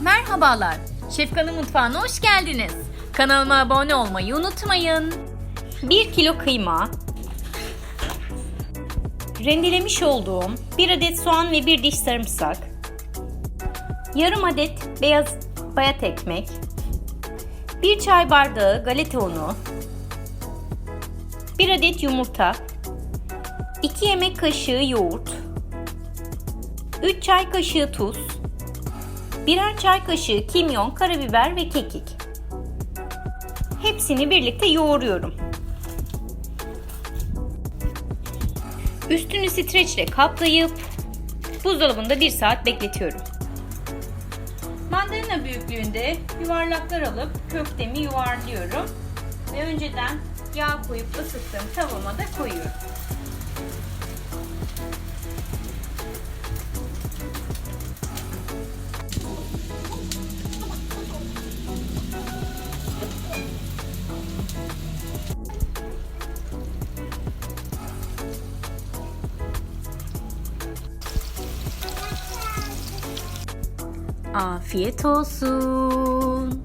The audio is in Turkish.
Merhabalar. Şefkan'ın mutfağına hoş geldiniz. Kanalıma abone olmayı unutmayın. 1 kilo kıyma, rendelemiş olduğum 1 adet soğan ve 1 diş sarımsak, yarım adet beyaz bayat ekmek, 1 çay bardağı galeta unu, 1 adet yumurta, 2 yemek kaşığı yoğurt, 3 çay kaşığı tuz, birer çay kaşığı kimyon, karabiber ve kekik. Hepsini birlikte yoğuruyorum. Üstünü streçle kaplayıp buzdolabında 1 saat bekletiyorum. Mandalina büyüklüğünde yuvarlaklar alıp köftemi yuvarlıyorum ve önceden yağ koyup ısıttığım tavama da koyuyorum. Afiyet olsun.